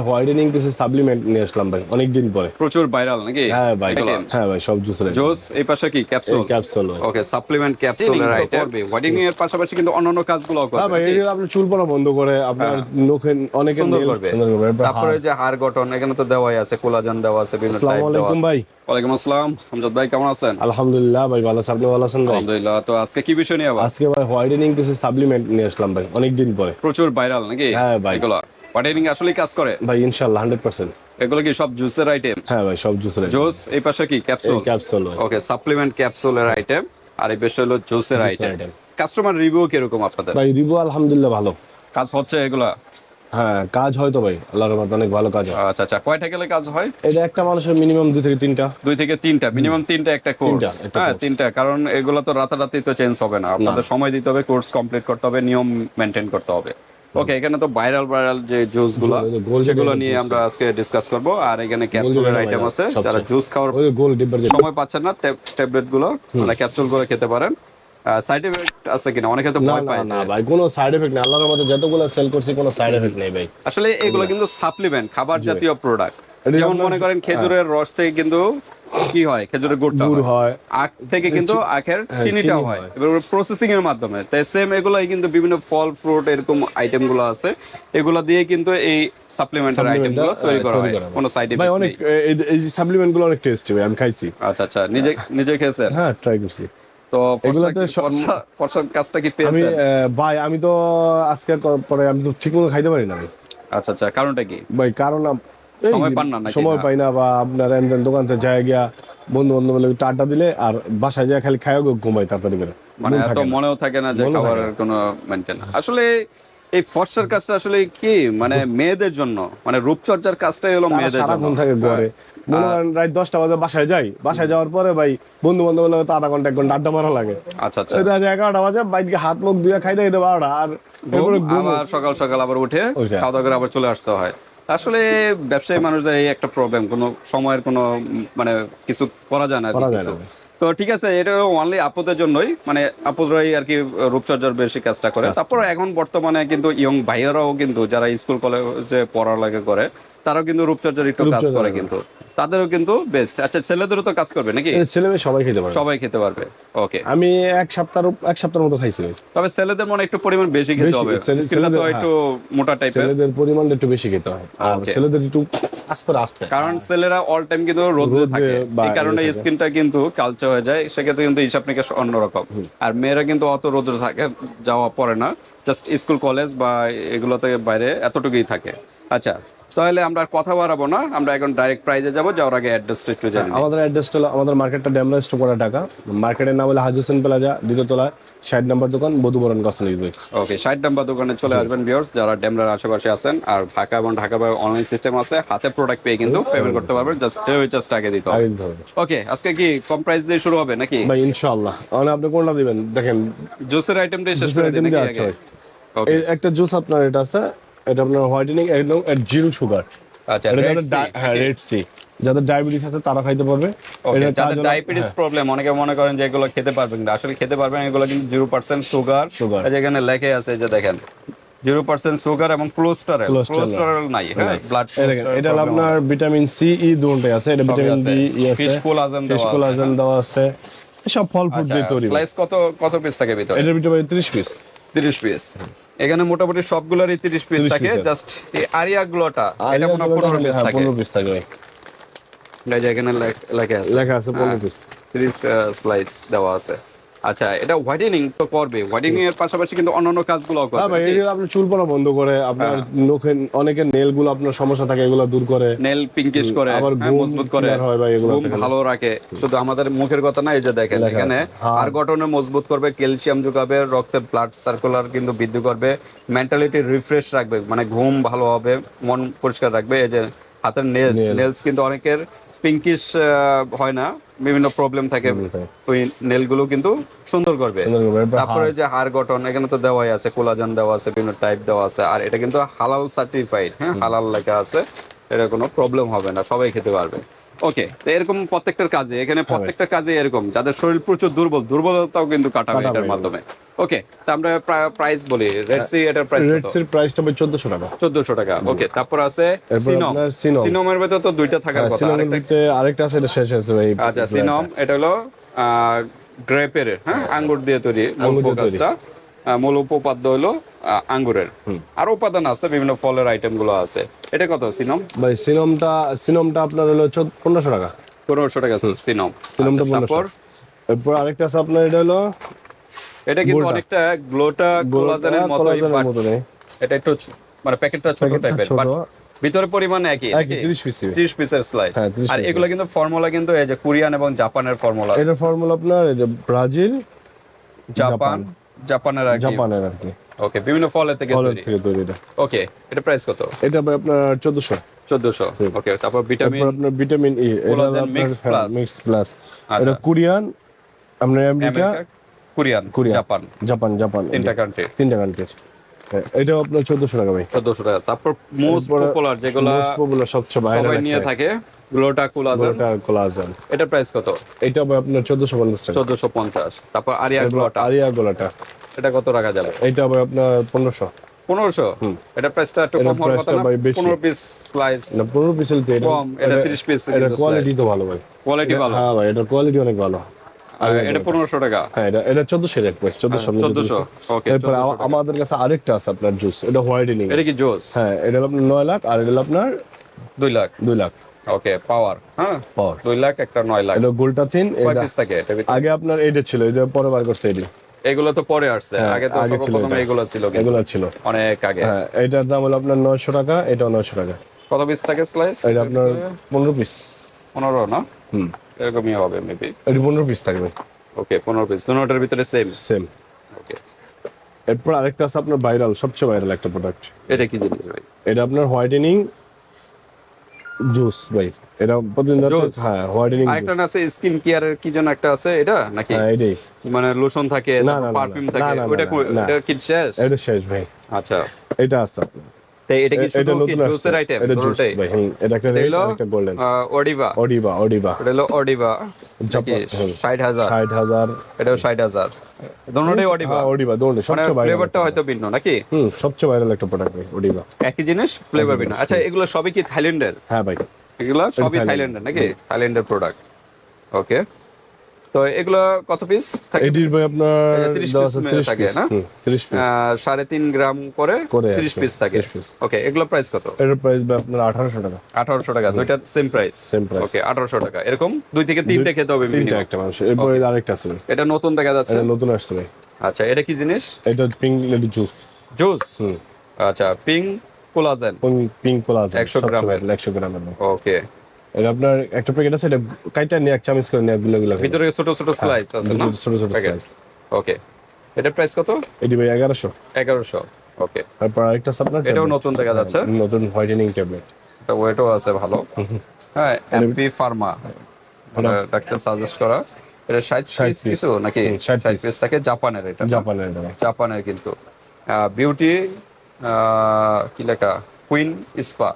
Whitening কিছু supplement নিয়ে আসলাম ভাই অনেকদিন পরে। প্রচুর ভাইরাল নাকি? হ্যাঁ ভাই হ্যাঁ ভাই সব জুস জোস এই পাশে কি? ক্যাপসুল ক্যাপসুল ওকে সাপ্লিমেন্ট ক্যাপসুলের আইটেম হোয়াইটেনিং এর পাশাপাশি কিন্তু অন্যান্য কাজগুলো হ্যাঁ ভাই এটা আপনার চুল পড়া বন্ধ করে আপনার নখে অনেকে সুন্দর করবে। তারপরে যে হাড় গঠন এখানে তো দেওয়াই আছে কোলাজেন দেওয়া আছে বিভিন্ন টাইপ দেওয়া। আলাইকুম ভাই। ওয়ালাইকুম আসসালাম। আমজাদ ভাই কেমন আছেন? আলহামদুলিল্লাহ ভাই ভালো আছেন আপনি ভালো আছেন ভাই? আলহামদুলিল্লাহ তো আজকে কি বিষয় নিয়ে আজকে ভাই হোয়াইটেনিং কিছু সাপ্লিমেন্ট নিয়ে আসলাম ভাই অনেকদিন পরে। প্রচুর ভাইরাল নাকি? হ্যাঁ ভাই। আসলে কাজ করে? ভাই ইনশাআল্লাহ হান্ড্রেড পার্সেন্ট এগুলো কি সব জুসের আইটেম হ্যাঁ ভাই সব জুসের জুস এই পাশে কি? ক্যাপসুল ক্যাপসুল ওকে সাপ্লিমেন্ট ক্যাপসুলের আইটেম আর এই বেশ হলো জুসের আইটেম কাস্টমার রিভিউ কীরকম আপনাদের? ভাই রিভিউ আলহামদুলিল্লাহ ভালো। কাজ হচ্ছে এগুলা? হ্যাঁ কাজ হয় তো ভাই আল্লাহর রহমতে অনেক ভালো কাজ হয়। আচ্ছা আচ্ছা কয়টা গেলে কাজ হয়? এটা একটা মানুষের মিনিমাম দুই থেকে তিনটা। দুই থেকে তিনটা মিনিমাম তিনটা একটা কোর্স হ্যাঁ তিনটা কারণ এগুলো তো রাতারাতি তো চেঞ্জ হবে না। আপনাদের সময় দিতে হবে কোর্স কমপ্লিট করতে হবে নিয়ম মেনটেন করতে হবে। ওকে এখানে তো ভাইরাল ভাইরাল যে জুসগুলো সেগুলো নিয়ে আমরা আজকে ডিসকাস করব। আর এখানে ক্যাপসুলের আইটেম আছে যারা জুস খাওয়ার গোল সময় পাচ্ছেন না ট্যাবলেটগুলো মানে ক্যাপসুল করে খেতে পারেন। সাইড এফেক্ট আছে কিনা? অনেকে তো ভয় পায় না ভাই কোনো সাইড এফেক্ট নেই। আল্লাহর মধ্যে যতগুলো সেল করছি কোনো সাইড এফেক্ট নেই ভাই। আসলে এগুলো কিন্তু সাপ্লিমেন্ট খাবার জাতীয় প্রোডাক্ট যেমন মনে করেন খেজুরের রস থেকে কিন্তু কি হয়? খেজুরের গুড়টা গুড় হয়। হয়। আখ থেকে কিন্তু আখের হ্যাঁ, চিনিটাও হয়। হয়। এবার প্রসেসিং এর মাধ্যমে। তাই সেম এগুলাই কিন্তু বিভিন্ন ফল ফ্রুট এরকম আইটেমগুলো আছে। এগুলো দিয়ে কিন্তু এই সাপ্লিমেন্টারি আইটেমগুলো তৈরি করা হয়। হয়। কোনো সাইড ভাই অনেক এই- সাপ্লিমেন্টগুলো অনেক টেস্টি ভাই আমি খাইছি। আচ্ছা আচ্ছা নিজে নিজে খেয়েছেন? হ্যাঁ ট্রাই করছি। তো এগুলোতে ফর্সা- সব- কাজটা কি আমি পেয়েছেন? আহ, ভাই আমি তো আজকে পরে আমি তো ঠিক মতো খাইতে পারি না আচ্ছা আচ্ছা কারণটা কি? ভাই কারণ আম- সময় পান না সময় পাই না বা আপনার এমন দোকান থেকে যায় গিয়া বন্ধু বান্ধব মিলে একটু আড্ডা দিলে আর বাসায় যায় খালি খাইও ঘুমাই তাড়াতাড়ি করে। মানে এত মনেও থাকে না যে খাবারের কোনো মেনটেন আসলে এই ফর্সার কাজটা আসলে কি? মানে মেয়েদের জন্য মানে রূপচর্চার কাজটাই হলো মেয়েদের জন্য। থাকে ঘরে। মনে করেন রাত দশটা বাজে বাসায় যাই। বাসায় যাওয়ার পরে ভাই বন্ধু বান্ধব মিলে তো আধা ঘণ্টা এক ঘণ্টা আড্ডা মারা লাগে। আচ্ছা আচ্ছা। এগারোটা বাজে বাইকে হাত মুখ ধুয়ে খাই দেয় বারোটা। আর সকাল সকাল আবার উঠে উঠে। খাওয়া দাওয়া করে আবার চলে আসতে হয়। আসলে ব্যবসায়ী মানুষদের এই একটা প্রবলেম কোনো সময়ের কোনো মানে কিছু করা যায় না করা যায় না। তো ঠিক আছে এটা অনলি আপদের জন্যই। মানে আপুরাই আর কি রূপচর্চার বেশি কাজটা করে। তারপর এখন বর্তমানে কিন্তু ইয়ং ভাইয়ারাও কিন্তু যারা স্কুল কলেজে পড়ালেখা করে তারাও কিন্তু রূপচর্চার একটু কাজ করে। কিন্তু। তাদেরও কিন্তু বেস্ট আচ্ছা ছেলেদেরও তো কাজ করবে নাকি? ছেলে মেয়ে সবাই খেতে পারে সবাই খেতে পারবে। ওকে আমি এক সপ্তাহ এক সপ্তাহের মতো খাইছি। তবে ছেলেদের মনে একটু পরিমাণ বেশি খেতে হবে। স্কিনটা তো একটু মোটা টাইপের ছেলেদের পরিমাণটা একটু বেশি খেতে হয়। আর ছেলেদের একটু করে আসতে কারণ ছেলেরা অল টাইম কিন্তু রোদে থাকে। এই কারণে ইয়ে স্কিনটা কিন্তু কালচে হয়ে যায় সেক্ষেত্রে কিন্তু হিসাব নিকাশ অন্যরকম। আর মেয়েরা কিন্তু অত রোদ্র থাকে যাওয়া পড়ে না। জাস্ট স্কুল কলেজ বা এগুলোতে বাইরে এতটুকুই থাকে। আচ্ছা তাহলে আমরা কথা বাড়াবো না। আমরা এখন ডাইরেক্ট প্রাইজে যাব যাওয়ার আগে অ্যাড্রেসটা একটু জানি আমাদের অ্যাড্রেসটা হলো আমাদের মার্কেটটা ড্যামরা স্টোপারা ঢাকা। মার্কেটের নাম হলো হাজি হোসেন প্লাজা দ্বিতীয় তলায় ষাট নম্বর দোকান বধুবরণ কসমেটিক্স ওকে ষাট নাম্বার দোকানে চলে আসবেন ভিউয়ার্স যারা ডেমরার আশেপাশে আছেন। আর ঢাকা এবং ঢাকা বাইরে অনলাইন সিস্টেম আছে হাতে প্রোডাক্ট পেয়ে কিন্তু পেমেন্ট করতে পারবেন। জাস্ট ডেলিভারি চার্জটা আগে দিতে হবে। ওকে আজকে কি কম প্রাইস দিয়ে শুরু হবে নাকি? ভাই ইনশাআল্লাহ। মানে আপনি কোনটা দিবেন? দেখেন। জুসের আইটেমটাই শেষ করে। ওকে এই একটা জুস আপনার এটা আছে এটা আপনার হোয়াইটেনিং একদম জিরো সুগার। আচ্ছা যাদের হ্যাঁ রেড সি যাদের ডায়াবেটিস আছে তারা খাইতে পারবে। যাদের ডায়াবেটিস প্রবলেম অনেকে মনে করেন যে এগুলো খেতে পারবেন না। আসলে খেতে পারবেন এগুলো কিন্তু জিরো পার্সেন্ট সুগার Sugar। যেখানে লেখে আছে যে দেখেন জিরো পার্সেন্ট সুগার এবং কোলেস্টেরল কোলেস্টেরল নাই হ্যাঁ ব্লাড এটা হলো আপনার ভিটামিন সি ই দুটোই আছে। এটা ভিটামিন ই আছে। Fish collagen দেওয়া ফিশ আছে, কোলাজেন দেওয়া আছে। সব ফল ফ্রুট দিয়ে তৈরি স্লাইস কত কত পিস থাকে ভিতরে? এটার ভিতরে 30 পিস 30 পিস এখানে মোটামুটি সবগুলোরই 30 পিস থাকে। জাস্ট এই আরিয়া গুলোটা এটা মনে পনেরো 15 পিস থাকে। 15 পিস থাকে এখানে লেখ- আছে। লেখা আছে 15 পিস 30 স্লাইস দেওয়া আছে। আচ্ছা এটা হোয়াইটেনিং তো করবে। হোয়াইটেনিং এর পাশাপাশি কিন্তু অন্যান্য কাজগুলো হ্যাঁ করবে ভাই এটা আপনার চুল পড়া বন্ধ করে আপনার নখে অনেকের নেলগুলো আপনার সমস্যা থাকে এগুলো দূর করে। নেল পিঙ্কিশ করে আবার হ্যাঁ, মজবুত করে। হয় ভাই এগুলো ভালো রাখে। শুধু আমাদের মুখের কথা না এই যে দেখেন এখানে হ্যাঁ। আর গঠনে মজবুত করবে ক্যালসিয়াম যোগাবে রক্তের ব্লাড সার্কুলার কিন্তু বৃদ্ধি করবে মেন্টালিটি রিফ্রেশ রাখবে মানে ঘুম ভালো হবে মন পরিষ্কার রাখবে এই যে হাতের নেলস নেলস কিন্তু অনেকের পিঙ্কিশ হয় না। বিভিন্ন প্রবলেম থাকে। ওই নেলগুলো কিন্তু সুন্দর করবে। তারপরে যে হাড় গঠন এখানে তো দেওয়াই আছে কোলাজান দেওয়া আছে বিভিন্ন টাইপ দেওয়া আছে আর এটা কিন্তু হালাল সার্টিফাইড হ্যাঁ হালাল লেখা আছে এটা কোনো প্রবলেম হবে না সবাই খেতে পারবে। ওকে তো এরকম প্রত্যেকটার কাজে এখানে প্রত্যেকটা কাজে এরকম যাদের শরীর প্রচুর দুর্বল দুর্বলতাও কিন্তু কাটাবে এটার মাধ্যমে। ওকে তো আমরা প্রাইস বলি। রেড সি এটার প্রাইস রেড সির প্রাইসটা হবে চোদ্দশো টাকা। চোদ্দশো টাকা ওকে তারপর আছে সিনম সিনম। সিনমের ভেতর তো দুইটা থাকার কথা আরেকটা আরেকটা আছে এটা শেষ হয়েছে ভাই। আচ্ছা সিনম এটা হলো গ্রেপের হ্যাঁ আঙ্গুর দিয়ে তৈরি মূল। ফোকাসটা। মূল উপপাদ্য হলো আঙ্গুরের। আর উপাদান আছে বিভিন্ন ফলের আইটেমগুলো আছে। এটা কত সিনম ভাই সিনমটা সিনমটা আপনার হলো পনেরোশো টাকা। পনেরোশো টাকা সিনম সিনমটা আচ্ছা, তারপর? এরপর আরেকটা আছে আপনার এটা হলো এটা কিন্তু অনেকটা গ্লোটা কোলাজেনের মতোই এটা একটু মানে প্যাকেটটা ছোট টাইপের বাট ভিতরে পরিমাণ একই একই 30 পিস 30 পিসের স্লাইস হ্যাঁ, 30 আর এগুলো কিন্তু ফর্মুলা কিন্তু এই যে কোরিয়ান এবং জাপানের ফর্মুলা এটার ফর্মুলা আপনার এই যে ব্রাজিল জাপান জাপানের আর জাপানের আর কি। ওকে বিভিন্ন ফলের থেকে ফলের থেকে তৈরি এটা। ওকে এটা প্রাইস কত? এটা ভাই আপনার চোদ্দশো। 1400 ওকে তারপর ভিটামিন আপনার ভিটামিন ই এটা Collagen আপনার Mix Plus। মিক্স প্লাস আচ্ছা। এটা কোরিয়ান আপনার America Korean Korea. Japan. Japan Japan. তিনটা কান্ট্রি তিনটা কান্ট্রি এটাও আপনার চোদ্দশো টাকা ভাই। 1400 টাকা। তারপর মোস্ট পপুলার যেগুলো most popular সবচেয়ে বাইরে সবাই নিয়ে থাকে গ্লোটা কোলাজেন কোলাজেন এটা প্রাইস কত? এটা আপনার চোদ্দশো পঞ্চাশ টাকা। 1450 তারপর আরিয়া গ্লোটা আরিয়া গোলাটা এটা কত রাখা যাবে? এটা ভাই আপনার পনেরোশো। পনেরোশো? এটা প্রাইসটা একটু কম হওয়ার কথা না। পনেরো পিস স্লাইস না পনেরো পিস এটা কম। এটা তিরিশ পিস এটা কোয়ালিটি তো ভালো ভাই। কোয়ালিটি ভালো। হ্যাঁ ভাই এটা কোয়ালিটি অনেক ভালো। এটা পনেরোশো টাকা। হ্যাঁ এটা এটা চোদ্দশো এক প্রাইস চোদ্দশো চোদ্দশো। ওকে এরপর আমাদের কাছে আরেকটা আছে আপনার জুস এটা হোয়াইটেনিং এটা কি জোস হ্যাঁ এটা হলো আপনার নয় লাখ আর এটা আপনার দুই লাখ। দুই লাখ। ওকে পাওয়ার হ্যাঁ? পাওয়ার দুই লাখ একটা নয় লাখ। এটা গোলটা তিন এটা পিস থাকে? এটা আগে আপনার এটা ছিল এটা পরে বার করছে এটি। এগুলো তো পরে আসছে। আগে তো হ্যাঁ, আগে ছিল সর্বপ্রথম এগুলো ছিল এগুলো ছিল। অনেক আগে। হ্যাঁ এটার দাম হলো আপনার নয়শো টাকা এটাও নয়শো টাকা। কত পিস থাকে স্লাইস এটা আপনার পনেরো পিস পনেরো না? হুম। এরকমই হবে মেবি এটা পনেরো পিস থাকবে। ওকে পনেরো পিস দুটোটার ভিতরে সেম সেম ওকে এরপর আরেকটা আছে আপনার ভাইরাল সবচেয়ে ভাইরাল একটা প্রোডাক্ট এটা কি জিনিস ভাই? এটা আপনার হোয়াইটেনিং জুস ভাই। এটা প্রতিদিন হ্যাঁ হোয়াইটেনিং আরেকটা আছে স্কিন কেয়ারের কি যেন একটা আছে এটা নাকি? হ্যাঁ এটাই। মানে লোশন থাকে পারফিউম থাকে। ওটা কি শেষ? এটা শেষ ভাই। আচ্ছা। এটা আছে আপনার। তো এটা কি শুধু কি জুসের আইটেম দুটোটাই এটা একটা রেড একটা গোল্ডেন অডিভা অডিবা অডিবা এটা হলো জাপান, হুম। ষাট হাজার? ষাট হাজার। এটাও ষাট হাজার। দুটোটাই হ্যাঁ অডিবা দৌড়ে মানে সবচেয়ে ভাইরাল ফ্লেভারটা হয়তো ভিন্ন নাকি? হুম সবচেয়ে ভাইরাল একটা প্রোডাক্ট ভাই অডিবা একই জিনিস ফ্লেভার ভিন্ন। আচ্ছা এগুলো সবই কি থাইল্যান্ডের হ্যাঁ ভাই। এগুলো সবই থাইল্যান্ডের নাকি? থাইল্যান্ডের প্রোডাক্ট ওকে তো এগুলো কত পিস থাকে? এটির ভাই আপনার 30 দেওয়া piece আছে 30 থাকে, না? 30 পিস আহ, সাড়ে তিন গ্রাম করে করে তিরিশ আছে, পিস থাকে। ওকে এগুলো প্রাইস কত? এটার প্রাইস ভাই আপনার আঠারোশো টাকা। আঠারোশো টাকা দুইটা same price Same price। Okay আঠারোশো টাকা। এরকম দুই থেকে তিনটে খেতে হবে minimum। একটা মানুষ এরপরে আরেকটা আছে। এটা নতুন দেখা যাচ্ছে? এটা নতুন আসছে ভাই। আচ্ছা এটা কি জিনিস? এটা পিঙ্ক লেডি জুস জুস আচ্ছা পিং কোলাজেন পিঙ্ক কোলা আছে 100 গ্রামের। একশো গ্রামের। ওকে এটা আপনার একটা প্যাকেট আছে এটা কাইটা নিয়ে এক চামচ করে নিয়ে গুলো গুলো ভিতরে ছোট ছোট স্লাইস আছে না? ছোট ছোট। সাইজ ওকে এটার প্রাইস কত? এটি ভাই এগারোশো। এগারোশো। ওকে তারপর আরেকটা এটাও নতুন দেখা যাচ্ছে? নতুন হোয়াইটেনিং ট্যাবলেট এটা ওয়েটও আছে ভালো। হ্যাঁ এমপি ফার্মা ডাক্তার সাজেস্ট করা। এটা ষাট 60 পিস। কিছু নাকি? হুম, 60 ষাট পিস থাকে জাপানের এটা। জাপানের এটা। জাপানের কিন্তু। বিউটি কি লেখা? কুইন স্পা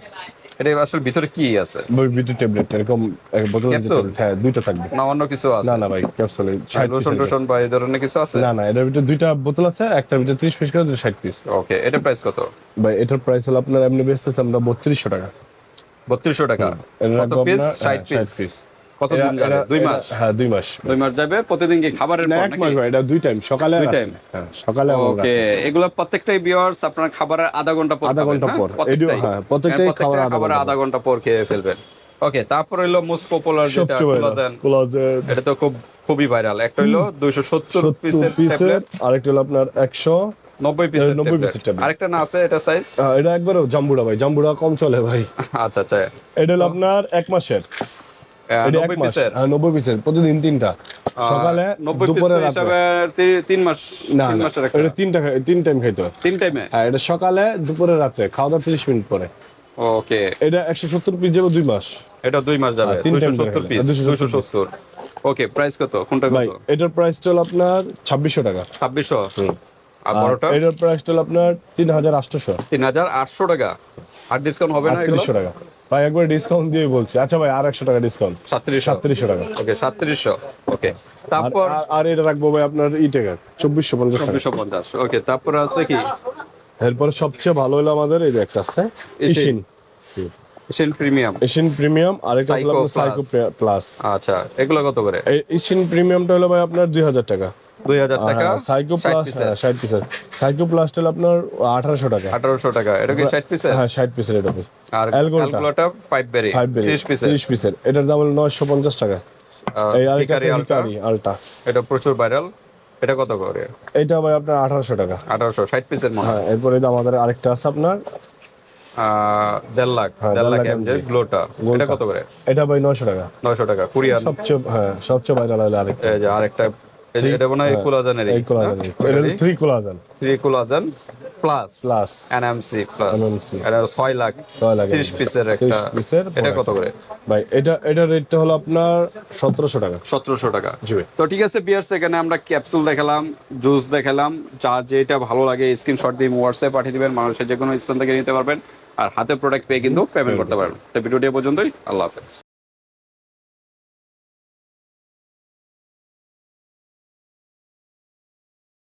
এটা আসলে ভিতরে কি আছে? ওই ট্যাবলেট এরকম এক বোতল? হ্যাঁ দুইটা থাকবে। না অন্য কিছু আছে? না না ভাই ক্যাপসুল লোশন টোশন বা এই ধরনের কিছু আছে? না না এটার ভিতরে দুইটা বোতল আছে একটার ভিতরে ত্রিশ পিস করে দুটো ষাট পিস। ওকে এটা প্রাইস কত? ভাই এটার প্রাইস হলো আপনার এমনি বেচতেছে আমরা বত্রিশশো টাকা। বত্রিশশো টাকা। কত পিস আপনার, ষাট হ্যাঁ, পিস 60 piece। কত এরা- দিন যাবে দুই মাস? হ্যাঁ দুই মাস। দুই মাস যাবে? প্রতিদিন কি খাবারের পর এক মাস ভাই এটা দুই টাইম সকালে দুই time? হ্যাঁ সকালে ওকে এগুলো প্রত্যেকটাই ভিউয়ার্স আপনার খাবারের আধা ঘণ্টা পর আধা ঘণ্টা হ্যাঁ? পর। প্রত্যেকটাই। হ্যাঁ, প্রত্যেকটাই হ্যাঁ, খাবার আধা খাবারের ঘণ্টা আধা ঘণ্টা পর খেয়ে ফেলবেন। ওকে তারপর হলো মোস্ট পপুলার যেটা কোলাজেন কোলাজেন এটা তো খুব খুবই ভাইরাল একটা হলো দুইশো সত্তর পিসের পিসের ট্যাবলেট আরেকটা হলো আপনার একশো নব্বই পিসের 90 ট্যাবলেট আরেকটা না আছে এটা সাইজ এটা একবারও জাম্বুড়া ভাই জাম্বুড়া কম চলে ভাই। আচ্ছা আচ্ছা। এটা হলো আপনার এক মাসের। আহ, এটা এক নব্বই মাস। পিসের। হ্যাঁ নব্বই পিসের প্রতিদিন তিনটা। সকালে পিস হিসাবে মাস মাসের একটা। এটা তিন টাইম খাইতে হয়। তিন টাইমে হ্যাঁ এটা সকালে দুপুরে খাওয়া দাওয়া মিনিট পরে। ওকে। এটা পিস যাবে মাস। এটা দুই মাস যাবে হ্যাঁ, পিস ওকে প্রাইস কত? কোনটা কত? এটার প্রাইসটা হলো আপনার ছাব্বিশশো টাকা। ছাব্বিশশো? আর আর বড়টা? এটার প্রাইসটা হলো আপনার তিন হাজার আটশোশো। তিন হাজার আটশো টাকা। আর ডিসকাউন্ট হবে না টাকা। ভাই একবার ডিসকাউন্ট দিয়ে বলছি। আচ্ছা ভাই আর একশো টাকা ডিসকাউন্ট সাতত্রিশশো। সাতত্রিশশো টাকা। ওকে সাতত্রিশশো। ওকে তারপর আর- এটা রাখব ভাই আপনার ই টাকা চব্বিশশো পঞ্চাশ চব্বিশশো পঞ্চাশ। ওকে তারপর আছে কি? এরপর সবচেয়ে ভালো হলো আমাদের এই যে একটা আছে। এশিন এশিয়ান প্রিমিয়াম এশিয়ান প্রিমিয়াম আর একটা হলো সাইকো প্লাস আচ্ছা এগুলো কত করে? এশিয়ান প্রিমিয়ামটা হলো ভাই আপনার দুই হাজার টাকা। দুই হাজার টাকা পিসের হলো আপনার আঠারোশো টাকা। আঠারোশো টাকা। এটা কি ষাট পিসের হ্যাঁ ষাট পিসের এটা। আর অ্যালগোটা। অ্যালগোটা বেরি ফাইভ বেরি তিরিশ পিসের তিরিশ পিসের এটার দাম হলো নয়শো পঞ্চাশ টাকা। এই আরেকটা আছে হিকারি আলটা এটা প্রচুর ভাইরাল এটা কত করে? এটা ভাই আপনার টাকা। পিসের হ্যাঁ এরপরে আমাদের আরেকটা আছে আপনার আহ, দেড় লাখ। হ্যাঁ, দেড় লাখ লাখ গ্লোটা এটা কত করে? এটা ভাই নয়শো টাকা। নয়শো টাকা সবচেয়ে হ্যাঁ সবচেয়ে ভাইরাল হলো আরেকটা। আরেকটা এটা মনে হয় কুলাজানের এই কোলাজেন এটা three collagen three collagen plus Plus। NMC plus এটা ছয় লাখ ছয় লাগে তিরিশ পিসের একটা এটা কত করে? ভাই এটা এটা রেটটা হলো আপনার সতেরোশো টাকা। সতেরোশো টাকা। জি তো ঠিক আছে বিয়ার্স এখানে আমরা ক্যাপসুল দেখালাম জুস দেখালাম যার যেটা ভালো লাগে স্ক্রিনশট দিয়ে হোয়াটসঅ্যাপ পাঠিয়ে দিবেন মানুষের যে কোনো স্থান থেকে নিতে পারবেন আর হাতে প্রোডাক্ট পেয়ে কিন্তু পেমেন্ট করতে পারবেন। তো ভিডিওটি পর্যন্তই আল্লাহ হাফেজ।